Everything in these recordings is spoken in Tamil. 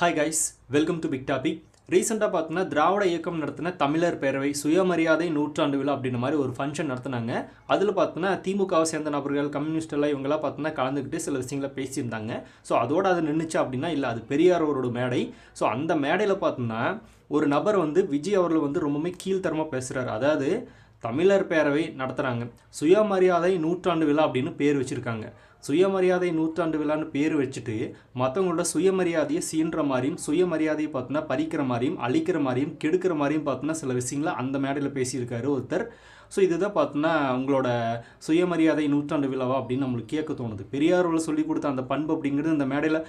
Hi guys welcome to big topic ரீசெண்டாக பார்த்தீங்கன்னா திராவிட இயக்கம் நடத்தின தமிழர் பேரவை சுயமரியாதை நூற்றாண்டு விழா அப்படின்ற மாதிரி ஒரு ஃபங்க்ஷன் நடத்தினாங்க. அதில் பார்த்தீங்கன்னா திமுகவை சேர்ந்த நபர்கள் கம்யூனிஸ்ட் எல்லாம் இவங்கெல்லாம் பார்த்தீங்கன்னா கலந்துக்கிட்டு சில விஷயங்களை பேசியிருந்தாங்க. ஸோ அதோட அது நின்றுச்சு அப்படின்னா இல்லை அது பெரியார் அவரோட மேடை. ஸோ அந்த மேடையில் பார்த்தீங்கன்னா ஒரு நபர் வந்து விஜய் அவர்கள் வந்து ரொம்பவுமே கீழ்த்தரமாக பேசுகிறார் அதாவது தமிழர் பேரவை நடத்துகிறாங்க சுயமரியாதை நூற்றாண்டு விழா அப்படின்னு பேர் வச்சுருக்காங்க. சுயமரியாதை நூற்றாண்டு விழான்னு பேர் வச்சுட்டு மற்றவங்களோட சுயமரியாதையை சீன்ற மாதிரியும் சுயமரியாதையை பார்த்தோன்னா பறிக்கிற மாதிரியும் அழிக்கிற மாதிரியும் கெடுக்கிற மாதிரியும் பார்த்தோன்னா சில விஷயங்களை அந்த மேடையில் பேசியிருக்காரு ஒருத்தர். ஸோ இதுதான் பார்த்தோன்னா உங்களோட சுயமரியாதை நூற்றாண்டு விழாவா அப்படின்னு நம்மளுக்கு கேட்க தோணுது. பெரியாரோட சொல்லி கொடுத்த அந்த பண்பு அப்படிங்கிறது இந்த மேடையில்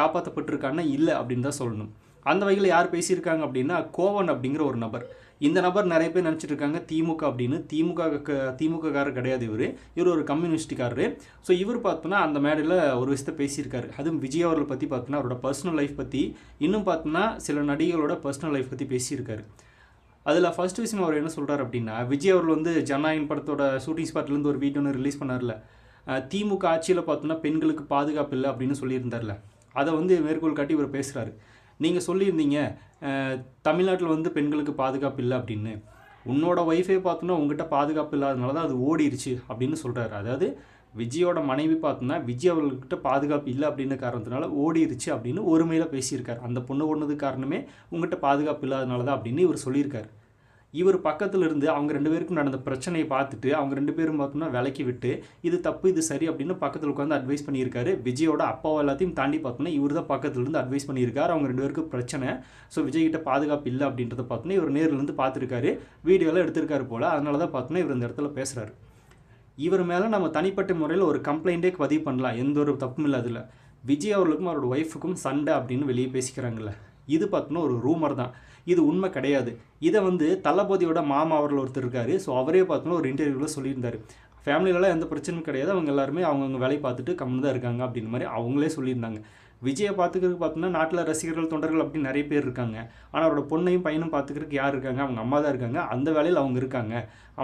காப்பாற்றப்பட்டிருக்காங்கன்னா இல்லை அப்படின்னு தான் சொல்லணும். அந்த வகையில் யார் பேசியிருக்காங்க அப்படின்னா கோவன் அப்படிங்கிற ஒரு நபர். இந்த நபர் நிறைய பேர் நினச்சிட்டு இருக்காங்க திமுக அப்படின்னு. திமுக திமுக திமுககாரர் கிடையாது இவர். இவர் ஒரு கம்யூனிஸ்டுக்காரரு. ஸோ இவர் பார்த்தோன்னா அந்த மேடையில் ஒரு விஷயத்தை பேசியிருக்காரு. அதுவும் விஜய் அவர்களை பற்றி பார்த்தோன்னா அவரோட பர்சனல் லைஃப் பற்றி இன்னும் பார்த்தோன்னா சில நடிகர்களோட பர்சனல் லைஃப் பற்றி பேசியிருக்காரு. அதில் ஃபர்ஸ்ட் விஷயம் அவர் என்ன சொல்கிறார் அப்படின்னா விஜய் அவர்கள் வந்து ஜனநாயகன் படத்தோட ஷூட்டிங் ஸ்பாட்லேருந்து ஒரு வீடியோ ஒன்று ரிலீஸ் பண்ணார்ல. திமுக ஆட்சியில் பார்த்தோன்னா பெண்களுக்கு பாதுகாப்பு இல்லை அப்படின்னு சொல்லியிருந்தார்ல. அதை வந்து மேற்கோள் காட்டி இவர் பேசுகிறாரு நீங்கள் சொல்லியிருந்தீங்க தமிழ்நாட்டில் வந்து பெண்களுக்கு பாதுகாப்பு இல்லை அப்படின்னு. உன்னோட ஒய்ஃபே பார்த்தோன்னா உங்ககிட்ட பாதுகாப்பு இல்லாதனால தான் அது ஓடிடுச்சு அப்படின்னு சொல்கிறாரு அதாவது விஜயோட மனைவி பார்த்தோன்னா விஜய் அவர்கள்கிட்ட பாதுகாப்பு இல்லை அப்படின்னு காரணத்தினால ஓடிருச்சு அப்படின்னு ஒருமையில் பேசியிருக்கார். அந்த பொண்ணு ஒன்றது காரணமே உங்ககிட்ட பாதுகாப்பு இல்லாதனால தான் அப்படின்னு இவர் சொல்லியிருக்காரு. இவர் பக்கத்தில் இருந்து அவங்க ரெண்டு பேருக்கும் நடந்த பிரச்சனையை பார்த்துட்டு அவங்க ரெண்டு பேரும் பார்த்தோம்னா விலக்கி விட்டு இது தப்பு இது சரி அப்படின்னு பக்கத்தில் உட்காந்து அட்வைஸ் பண்ணியிருக்காரு. விஜயோட அப்பாவை எல்லாத்தையும் தாண்டி பார்த்தோன்னா இவர் தான் பக்கத்துல இருந்து அட்வைஸ் பண்ணியிருக்காரு. அவங்க ரெண்டு பேருக்கும் பிரச்சனை. ஸோ விஜய் கிட்ட பாதுகாப்பு இல்லை அப்படின்றத பார்த்தோன்னா இவர் நேரிலேருந்து பார்த்துருக்காரு. வீடியோலாம் எடுத்திருக்காரு போல். அதனால தான் பார்த்தோன்னா இவர் இந்த இடத்துல பேசுகிறாரு இவர் மேலே நம்ம தனிப்பட்ட முறையில் ஒரு கம்ப்ளைண்ட்டே பதிவு பண்ணலாம். எந்த ஒரு தப்பும் இல்லை அதில் விஜய் அவர்களுக்கும் அவரோட ஒய்ஃபுக்கும் சண்டை அப்படின்னு வெளியே பேசிக்கிறாங்கல்ல. இது பார்த்தோன்னா ஒரு ரூமர் தான். இது உண்மை கிடையாது. இதை வந்து தளபதியோட மாமா அவர்கள் ஒருத்தர் இருக்காரு. ஸோ அவரே பார்த்தோன்னா ஒரு இன்டர்வியூவில் சொல்லியிருந்தார். ஃபேமிலியிலலாம் எந்த பிரச்சனையும் கிடையாது. அவங்க எல்லாருமே அவங்கவுங்க வேலையை பார்த்துட்டு கம்முன்னு தான் இருக்காங்க அப்படின்ற மாதிரி அவங்களே சொல்லியிருந்தாங்க. விஜயை பார்த்துக்கிறதுக்கு பார்த்தோன்னா நாட்டில் ரசிகர்கள் தொண்டர்கள் அப்படின்னு நிறைய பேர் இருக்காங்க. ஆனால் அவரோட பொண்ணையும் பையனும் பார்த்துக்கிறதுக்கு யார் இருக்காங்க? அவங்க அம்மா தான் இருக்காங்க. அந்த வேலையில் அவங்க இருக்காங்க.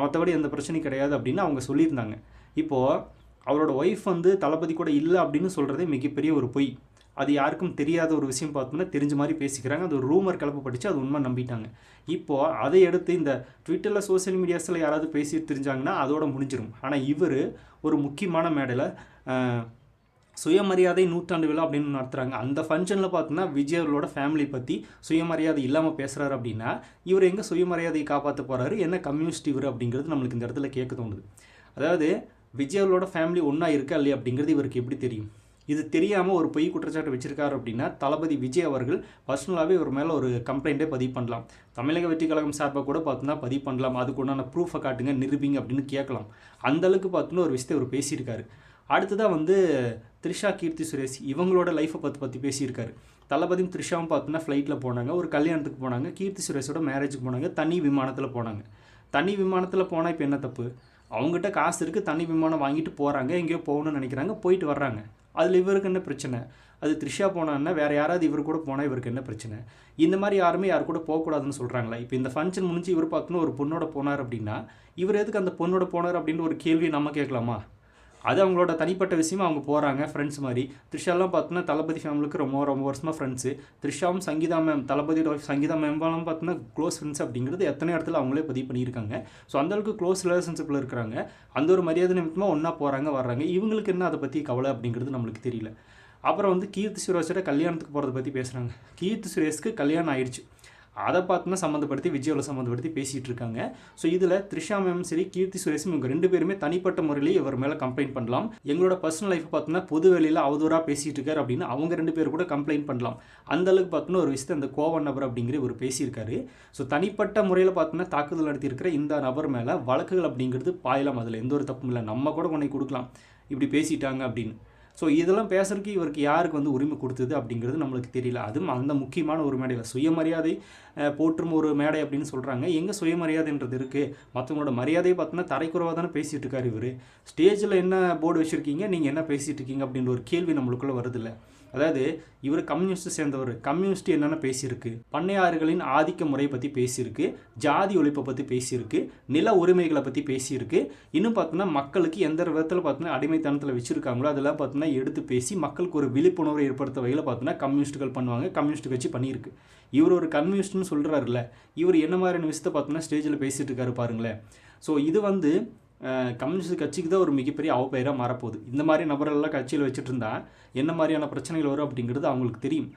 மற்றபடி எந்த பிரச்சனையும் கிடையாது அப்படின்னு அவங்க சொல்லியிருந்தாங்க. இப்போது அவரோட ஒய்ஃப் வந்து தளபதி கூட இல்லை அப்படின்னு சொல்கிறதே மிகப்பெரிய ஒரு பொய். அது யாருக்கும் தெரியாத ஒரு விஷயம் பார்த்தோம்னா தெரிஞ்ச மாதிரி பேசிக்கிறாங்க. அது ஒரு ரூமர் கிளப்பப்பட்டுச்சு அது உண்மை நம்பிட்டாங்க. இப்போது அதை எடுத்து இந்த ட்விட்டரில் சோஷியல் மீடியாஸில் யாராவது பேசி தெரிஞ்சாங்கன்னா அதோட முடிஞ்சிடும் ஆனால் இவர் ஒரு முக்கியமான மேடையில் சுயமரியாதை நூற்றாண்டு விழா அப்படின்னு நடத்துகிறாங்க அந்த ஃபங்க்ஷனில் பார்த்தீங்கன்னா விஜய் அவர்களோட ஃபேமிலி பற்றி சுயமரியாதை இல்லாமல் பேசுகிறாரு அப்படின்னா இவர் எங்கே சுயமரியாதையை காப்பாற்ற போகிறாரு என்ன கம்யூனிஸ்ட் இவர் அப்படிங்கிறது நம்மளுக்கு இந்த இடத்துல கேட்க தோணுது. அதாவது விஜய் அவர்களோட ஃபேமிலி ஒன்றா இருக்கா இல்லையா அப்படிங்கிறது இவருக்கு எப்படி தெரியும்? இது தெரியாமல் ஒரு பொய் குற்றச்சாட்டு வச்சிருக்காரு அப்படின்னா தளபதி விஜய் அவர்கள் பர்சனலாகவே ஒரு மேலே ஒரு கம்ப்ளைண்ட்டே பதிவு பண்ணலாம். தமிழக வெற்றி கழகம் சார்பாக கூட பார்த்தோன்னா பதிவு பண்ணலாம். அதுக்கு உண்டான ப்ரூஃபை காட்டுங்க நிரூபிங்க அப்படின்னு கேட்கலாம். அந்தளவுக்கு பார்த்தோன்னா ஒரு விஷயத்தை அவர் பேசியிருக்காரு. அடுத்ததாக வந்து த்ரிஷா கீர்த்தி சுரேஷ் இவங்களோட லைஃப்பை பற்றி பற்றி பேசியிருக்காரு. தளபதியும் த்ரிஷாவும் பார்த்தோன்னா ஃப்ளைட்டில் போனாங்க. ஒரு கல்யாணத்துக்கு போனாங்க. கீர்த்தி சுரேஷோட மேரேஜுக்கு போனாங்க. தனி விமானத்தில் போனாங்க. தனி விமானத்தில் போனால் இப்போ என்ன தப்பு? அவங்ககிட்ட காசு இருக்குது தனி விமானம் வாங்கிட்டு போகிறாங்க எங்கேயோ போகணும்னு நினைக்கிறாங்க. போயிட்டு வர்றாங்க. அதில் இவருக்கு என்ன பிரச்சனை? அது த்ரிஷா போனான்னா வேறு யாராவது இவர் கூட போனால் இவருக்கு என்ன பிரச்சனை? இந்த மாதிரி யாருமே யார் கூட போகக்கூடாதுன்னு சொல்கிறாங்களா இப்போ இந்த ஃபங்க்ஷன் முடிஞ்சு இவர் பார்க்கணும் ஒரு பொண்ணோட போனார் அப்படின்னா இவர் எதுக்கு அந்த பொண்ணோட போனார் அப்படின்னு ஒரு கேள்வி நம்ம கேட்கலாமா? அது அவங்களோட தனிப்பட்ட விஷயமா அவங்க போகிறாங்க ஃப்ரெண்ட்ஸ் மாதிரி. த்ரிஷாலாம் பார்த்தோன்னா தளபதி ஃபேமிலிக்கு ரொம்ப ரொம்ப வருஷமாக ஃப்ரெண்ட்ஸு த்ரிஷாவும் சங்கீதா மேம் தளபதியோட ஒய்ஃப் சங்கீதா மேம்பாலும் பார்த்தோன்னா க்ளோஸ் ஃப்ரெண்ட்ஸ் அப்படிங்கிறது எத்தனை இடத்துல அவங்களே பதிவு பண்ணியிருக்காங்க. ஸோ அந்தளவுக்கு க்ளோஸ் ரிலேஷன்ஷிப்பில் இருக்கிறாங்க. அந்த ஒரு மரியாதை நிமித்தமாக ஒன்றா போகிறாங்க வர்றாங்க. இவங்களுக்கு என்ன அதை பற்றி கவலை அப்படிங்கிறது நம்மளுக்கு தெரியல. அப்புறம் வந்து கீர்த்தி சுரேஷோட கல்யாணத்துக்கு போகிறத பற்றி பேசுகிறாங்க கீர்த்தி சுரேஷ்க்கு கல்யாணம் ஆயிடுச்சு. அதை பார்த்தோன்னா சம்மந்தப்படுத்தி விஜயோட சம்மந்தப்படுத்தி பேசிகிட்டு இருக்காங்க ஸோ இதில் த்ரிஷா மேம் சரி கீர்த்தி சுரேஷும் இவங்க ரெண்டு பேருமே தனிப்பட்ட முறையிலே இவர் மேலே கம்ப்ளைண்ட் பண்ணலாம். எங்களோட பர்சனல் லைஃப் பார்த்தோன்னா பொது வெளியில் அவதூறாக பேசிகிட்டு இருக்காரு அப்படின்னு அவங்க ரெண்டு பேர் கூட கம்ப்ளைண்ட் பண்ணலாம். அந்த அளவுக்கு பார்த்தோன்னா ஒரு விஷயத்தை அந்த கோவன் நபர் அப்படிங்கிற ஒரு பேசியிருக்காரு. ஸோ தனிப்பட்ட முறையில் பார்த்தோன்னா தாக்குதல் நடத்தியிருக்கிற இந்த நபர் மேலே வழக்குகள் அப்படிங்கிறது பாயலாம். அதில் எந்த ஒரு தப்பும் இல்லை. நம்ம கூட கொண்டை கொடுக்கலாம். இப்படி பேசிட்டாங்க அப்படின்னு. ஸோ இதெல்லாம் பேசுறதுக்கு இவருக்கு யாருக்கு வந்து உரிமை கொடுத்தது அப்படிங்கிறது நம்மளுக்கு தெரியல. அதுவும் அந்த முக்கியமான ஒரு மேடையில் சுயமரியாதை போற்றும் ஒரு மேடை அப்படின்னு சொல்கிறாங்க எங்கே சுயமரியாதைன்றது இருக்குது மற்றவங்களோட மரியாதையை பார்த்தோன்னா தரைக்குறவாக தானே பேசிகிட்டு இருக்காரு இவர். ஸ்டேஜில் என்ன போர்டு வச்சுருக்கீங்க? நீங்கள் என்ன பேசிகிட்டு இருக்கீங்க? அப்படின்ற ஒரு கேள்வி நம்மளுக்குள்ளே வருதில்ல. அதாவது இவர் கம்யூனிஸ்ட் சேர்ந்தவர். கம்யூனிஸ்ட் என்னென்ன பேசியிருக்கு? பண்ணையாறுகளின் ஆதிக்க முறையை பற்றி பேசியிருக்கு. ஜாதி ஒழிப்பை பற்றி பேசியிருக்கு. நில உரிமைகளை பற்றி பேசியிருக்கு. இன்னும் பார்த்தோன்னா மக்களுக்கு எந்த விதத்தில் பார்த்தோன்னா அடிமைத்தனத்தில் வச்சுருக்காங்களோ அதெல்லாம் பார்த்தோன்னா எடுத்து பேசி மக்களுக்கு ஒரு விழிப்புணர்வு ஏற்படுத்த வகையில் பார்த்தோன்னா கம்யூனிஸ்ட்டுகள் பண்ணுவாங்க கம்யூனிஸ்ட் கட்சி பண்ணியிருக்கு. இவர் ஒரு கம்யூனிஸ்ட்னு சொல்கிறாருல்ல இவர் என்ன மாதிரியான விஷயத்தை பார்த்தோன்னா ஸ்டேஜில் பேசிகிட்டு இருக்காரு பாருங்களேன். ஸோ இது வந்து கம்யூனிஸ்ட் கட்சிக்கு தான் ஒரு மிகப்பெரிய அவப்பெயராக மாறப்போகுது. இந்த மாதிரி நபர்கள்லாம் கட்சியில் வச்சுட்டு இருந்தா என்ன மாதிரியான பிரச்சனைகள் வரும் அப்படிங்கிறது அவங்களுக்கு தெரியும்.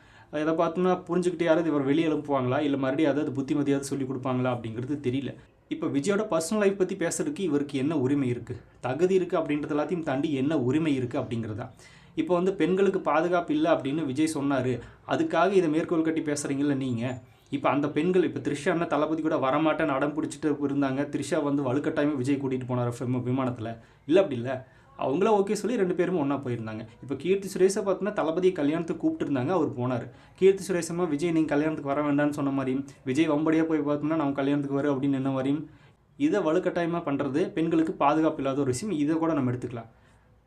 இதை பார்த்தோம்னா புரிஞ்சுக்கிட்டு யாராவது இவர் வெளியே எழுப்புவாங்களா? இல்லை மறுபடியும் அதாவது புத்திமதியாவது சொல்லி கொடுப்பாங்களா அப்படிங்கிறது தெரியல. இப்போ விஜயோட பர்சனல் லைஃப் பற்றி பேசுறதுக்கு இவருக்கு என்ன உரிமை இருக்குது தகுதி இருக்குது அப்படின்றது எல்லாத்தையும் தாண்டி என்ன உரிமை இருக்குது அப்படிங்கிறதா? இப்போ வந்து பெண்களுக்கு பாதுகாப்பு இல்லை அப்படின்னு விஜய் சொன்னார். அதுக்காக இதை மேற்கோள் கட்டி பேசுகிறீங்கள நீங்கள் இப்போ அந்த பெண்கள் இப்போ த்ரிஷா என்ன தளபதி கூட வரமாட்டேன்னு அடம் பிடிச்சிட்டு இருந்தாங்க. த்ரிஷா வந்து வலுக்கட்டாயமே விஜய் கூட்டிகிட்டு போனார் விமானத்தில். இல்லை அப்படி இல்லை. அவங்கள ஓகே சொல்லி ரெண்டு பேரும் ஒன்றா போயிருந்தாங்க. இப்போ கீர்த்தி சுரேஷை பார்த்தோன்னா தளபதி கல்யாணத்துக்கு கூப்பிட்டுருந்தாங்க அவர் போனார். கீர்த்தி சுரேஷமாக விஜய் நீங்கள் கல்யாணத்துக்கு வர வேண்டாம்னு சொன்ன மாதிரியும் விஜய் வம்படியாக போய் பார்த்தோம்னா நம்ம கல்யாணத்துக்கு வர அப்படின்னு என்ன மாதிரியும் இதை வலுக்கட்டாயமாக பண்ணுறது பெண்களுக்கு பாதுகாப்பு இல்லாத ஒரு விஷயம். இதை கூட நம்ம எடுத்துக்கலாம்.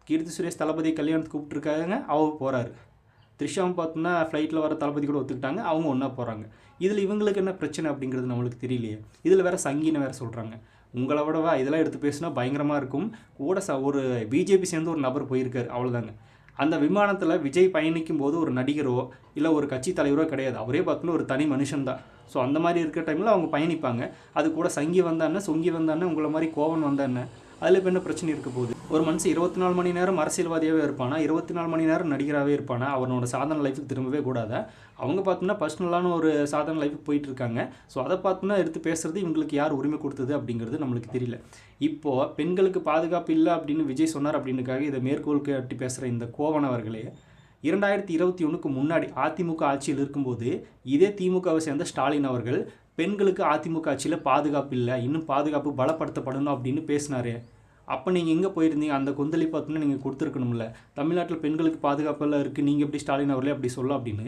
கீர்த்தி சுரேஷ் தளபதி கல்யாணத்துக்கு கூப்பிட்டுருக்காங்க அவர் போகிறாரு த்ரிஷாவும் பார்த்தோம்னா ஃப்ளைட்டில் வர தளபதி கூட ஒத்துக்கிட்டாங்க அவங்க ஒன்றா போகிறாங்க இதில் இவங்களுக்கு என்ன பிரச்சனை அப்படிங்கிறது நம்மளுக்கு தெரியலையே. இதில் வேறு சங்கீனை வேறு சொல்கிறாங்க உங்களை விடவா இதெல்லாம் எடுத்து பேசினா பயங்கரமாக இருக்கும். கூட ச ஒரு பிஜேபி சேர்ந்து ஒரு நபர் போயிருக்காரு. அவ்வளோதாங்க அந்த விமானத்தில் விஜய் பயணிக்கும் போது ஒரு நடிகரோ இல்லை ஒரு கட்சி தலைவரோ கிடையாது. அவரே பார்த்தோன்னா ஒரு தனி மனுஷன்தான் ஸோ அந்த மாதிரி இருக்கிற டைமில் அவங்க பயணிப்பாங்க. அது கூட சங்கி வந்தானே சொங்கி வந்தானே உங்களை மாதிரி கோவன் வந்தானே அதில் இப்போ என்ன பிரச்சனை இருக்க போகுது? ஒரு மனுஷன் இருபத்தி நாலு மணி நேரம் அரசியல்வாதியாகவே இருப்பானா? இருபத்தி நாலு மணி நேரம் நடிகராகவே இருப்பானா? அவனோட சாதாரண லைஃபுக்கு திரும்பவே கூடாது? அவங்க பார்த்தோன்னா பர்சனலான ஒரு சாதாரண லைஃபுக்கு போயிட்டு இருக்காங்க. ஸோ அதை பார்த்தோன்னா எடுத்து பேசுகிறது இவங்களுக்கு யார் உரிமை கொடுத்தது அப்படிங்கிறது நம்மளுக்கு தெரியல. இப்போது பெண்களுக்கு பாதுகாப்பு இல்லை அப்படின்னு விஜய் சொன்னார் அப்படின்னுக்காக இதை மேற்கோள் கட்டி பேசுகிற இந்த கோவனவர்களே இரண்டாயிரத்தி இருபத்தி ஒன்றுக்கு முன்னாடி அதிமுக ஆட்சியில் இருக்கும்போது இதே திமுகவை சேர்ந்த ஸ்டாலின் அவர்கள் பெண்களுக்கு அதிமுக ஆட்சியில் பாதுகாப்பு இல்லை இன்னும் பாதுகாப்பு பலப்படுத்தப்படணும் அப்படின்னு பேசினாரு. அப்போ நீங்கள் எங்கே போயிருந்தீங்க? அந்த கொந்தளி பார்த்தோன்னா நீங்கள் கொடுத்துருக்கணும்ல. தமிழ்நாட்டில் பெண்களுக்கு பாதுகாப்பெல்லாம் இருக்குது நீங்கள் எப்படி ஸ்டாலின் அவர்களே அப்படி சொல்ல அப்படின்னு.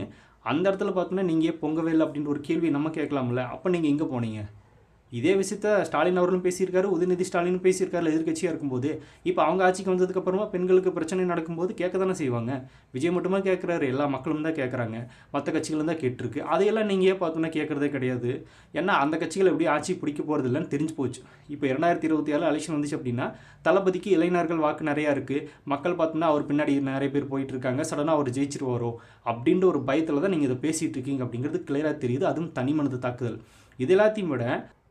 அந்த இடத்துல பார்த்தோன்னா நீங்கள் ஏன் பொங்கவே இல்லை அப்படின்ற ஒரு கேள்வி நம்ம கேட்கலாம்ல. அப்போ நீங்கள் எங்கே போனீங்க? இதே விஷயத்த ஸ்டாலின் அவர்களும் பேசியிருக்காரு உதயநிதி ஸ்டாலினும் பேசியிருக்காரு எதிர்கட்சியாக இருக்கும்போது. இப்போ அவங்க ஆட்சிக்கு வந்ததுக்கப்புறமா பெண்களுக்கு பிரச்சனை நடக்கும்போது கேட்க தானே செய்வாங்க. விஜய் மட்டுமா கேட்குறாரு எல்லா மக்களும் தான் கேட்குறாங்க. மற்ற கட்சிகளும் தான் கேட்டிருக்கு. அதையெல்லாம் நீங்கள் ஏன் பார்த்தோன்னா கேட்குறதே கிடையாது. ஏன்னா அந்த கட்சிகள் எப்படி ஆட்சி பிடிக்க போகிறது இல்லைன்னு தெரிஞ்சு போச்சு. இப்போ இரண்டாயிரத்தி இருபத்தி ஏழு எலெக்ஷன் வந்துச்சு அப்படின்னா தளபதிக்கு இளைஞர்கள் வாக்கு நிறையா இருக்குது மக்கள் பார்த்தோன்னா அவர் பின்னாடி நிறைய பேர் போயிட்டு இருக்காங்க சடனாக அவர் ஜெயிச்சிருவாரோ அப்படின்ற ஒரு பயத்தில் தான் நீங்கள் இதை பேசிகிட்டு இருக்கீங்க அப்படிங்கிறது கிளியராக தெரியுது. அதுவும் தனி மனது தாக்குதல். இது எல்லாத்தையும் விட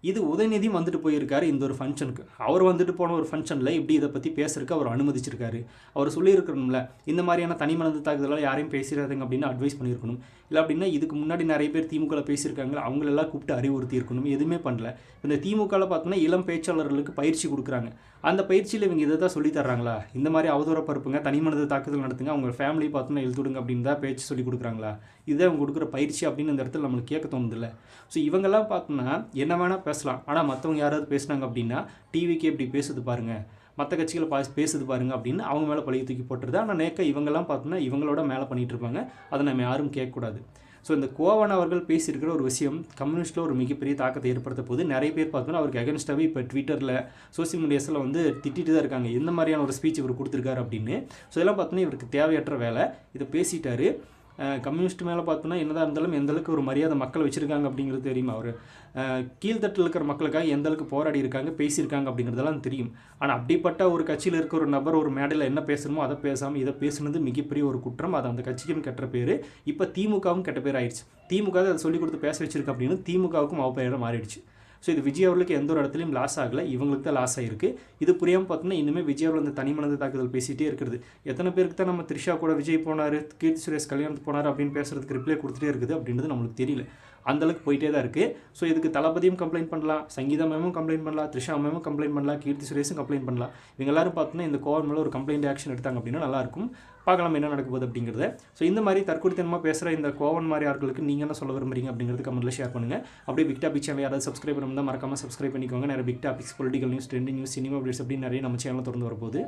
இது உதயநிதியும் வந்துட்டு போயிருக்காரு இந்த ஒரு ஃபங்க்ஷனுக்கு அவர் வந்துட்டு போன ஒரு ஃபங்க்ஷனில் இப்படி இதை பற்றி பேசுறதுக்கு அவர் அனுமதிச்சிருக்காரு. அவர் சொல்லியிருக்கணும்ல இந்த மாதிரியான தனி மனது தாக்குதலால் யாரையும் பேசிடாதீங்க அப்படின்னு அட்வைஸ் பண்ணியிருக்கணும். இல்லை அப்படின்னா இதுக்கு முன்னாடி நிறைய பேர் திமுகவில் பேசியிருக்காங்களா அவங்களெல்லாம் கூப்பிட்டு அறிவுறுத்தி இருக்கணும் எதுவுமே பண்ணல. இந்த திமுகவில் பார்த்தோன்னா இளம் பேச்சாளர்களுக்கு பயிற்சி கொடுக்குறாங்க. அந்த பயிற்சியில் இவங்க இதை தான் சொல்லித்தர்றாங்களா இந்த மாதிரி அவதூற பருப்புங்க தனி மனது தாக்குதல் நடத்துங்க அவங்க ஃபேமிலி பார்த்தோன்னா எழுத்துடுங்க அப்படின்னு தான் பேச்சு சொல்லி கொடுக்குறாங்களா? இதுதான் அவங்க கொடுக்குற பயிற்சி அப்படின்னு இந்த இடத்துல நம்மளுக்கு கேட்க தோணுதில்ல. ஸோ இவங்கெல்லாம் பார்த்தோன்னா என்ன வேணால் பேசலாம். ஆனால் மற்றவங்க யாராவது பேசுனாங்க அப்படின்னா டிவிக்கு எப்படி பேசுது பாருங்கள் மற்ற கட்சிகளை பா பேசுது பாருங்க அப்படின்னு அவங்க மேலே பழைய தூக்கி போட்டுருது ஆனால் நேக்க இவங்கெல்லாம் பார்த்தோன்னா இவங்களோட மேலே பண்ணிகிட்டு இருப்பாங்க. அதை நம்ம யாரும் கேட்கக்கூடாது. ஸோ இந்த கோவன் அவர்கள் பேசியிருக்கிற ஒரு விஷயம் கம்யூனிஸ்ட்டில் ஒரு மிகப்பெரிய தாக்கத்தை ஏற்படுத்த போது நிறைய பேர் பார்த்தோன்னா அவருக்கு அகென்ஸ்டாகவே இப்போ ட்விட்டரில் சோசியல் மீடியாஸில் வந்து திட்டிட்டு தான் இருக்காங்க. எந்த மாதிரியான ஒரு ஸ்பீச் இவர் கொடுத்துருக்காரு அப்படின்னு. ஸோ இதெல்லாம் பார்த்தோன்னா இவருக்கு தேவையற்ற வேலை. இதை பேசிட்டாரு. கம்யூனிஸ்ட் மேலே பார்த்தோன்னா என்னதான் இருந்தாலும் எந்தளவுக்கு ஒரு மரியாதை மக்கள் வச்சுருக்காங்க அப்படிங்கிறது தெரியுமா அவர்? கீழ்த்தட்டில் இருக்கிற மக்களுக்காக எந்த அளவுக்கு போராடி இருக்காங்க பேசியிருக்காங்க அப்படிங்கிறதெல்லாம் தெரியும். ஆனால் அப்படிப்பட்ட ஒரு கட்சியில் இருக்கிற ஒரு நபர் ஒரு மேடையில் என்ன பேசணுமோ அதை பேசாமல் இதை பேசுனது மிகப்பெரிய ஒரு குற்றம். அது அந்த கட்சிக்கும் கெட்ட பேர். இப்போ திமுகவும் கெட்ட பேர் ஆயிடுச்சு திமுக அதை சொல்லிக் கொடுத்து பேச வச்சிருக்கு அப்படின்னு திமுகவுக்கும் அவப்பெயராக மாறிடுச்சு. ஸோ இது விஜய் அவர்களுக்கு எந்த ஒரு இடத்துலையும் லாஸ் ஆகலை. இவங்களுக்கு தான் லாஸ் ஆகிருக்கு இது புரியாமல் பார்த்தோன்னா இன்னுமே விஜய் அவர்கள் அந்த தனி மனது தாக்குதல் பேசிகிட்டே இருக்கிறது. எத்தனை பேருக்கு தான் நம்ம த்ரிஷா கூட விஜய் போனார் கீர்த்தி சுரேஷ் கல்யாணத்துக்கு போனார் அப்படின்னு பேசுறதுக்கு ரிப்ளை கொடுத்துட்டே இருக்குது அப்படின்றது நம்மளுக்கு தெரியல. அந்தளவுக்கு போயிட்டே தான் இருக்குது ஸோ இதுக்கு தளபதியும் கம்ப்ளைண்ட் பண்ணலாம் சங்கீதா மேமும் கம்ப்ளைண்ட் பண்ணலாம் த்ரிஷா மேமும் கம்ப்ளைண்ட் பண்ணலாம் கீர்த்தி சுரேஷும் கம்ப்ளைண்ட் பண்ணலாம். இவங்க எல்லாரும் பார்த்தோன்னா இந்த கோவர் மேலே ஒரு கம்ப்ளைண்ட் ஆக்ஷன் எடுத்தாங்க அப்படின்னா நல்லாயிருக்கும் பார்க்கலாம் என்ன நடக்க போகுது அப்படிங்கிறத. ஸோ இந்த மாதிரி தற்கொலைத்தனமாக பேசுகிற இந்த கோவன் மாதிரி ஆட்களுக்கு நீங்கள் என்ன சொல்ல விரும்புறீங்க அப்படிங்கிறது கமெண்ட்டில் ஷேர் பண்ணுங்கள் அப்படியே பிக் டாபிக் சேனல் யாராவது சப்ஸ்கிரைப் பண்ணால் மறக்காமல் சப்ஸ்கிரைப் பண்ணிக்கோங்க. நிறைய big topics political news trending news cinema updates அப்படின்னு நிறைய நம்ம சேனல் திறந்து வரப்போகுது.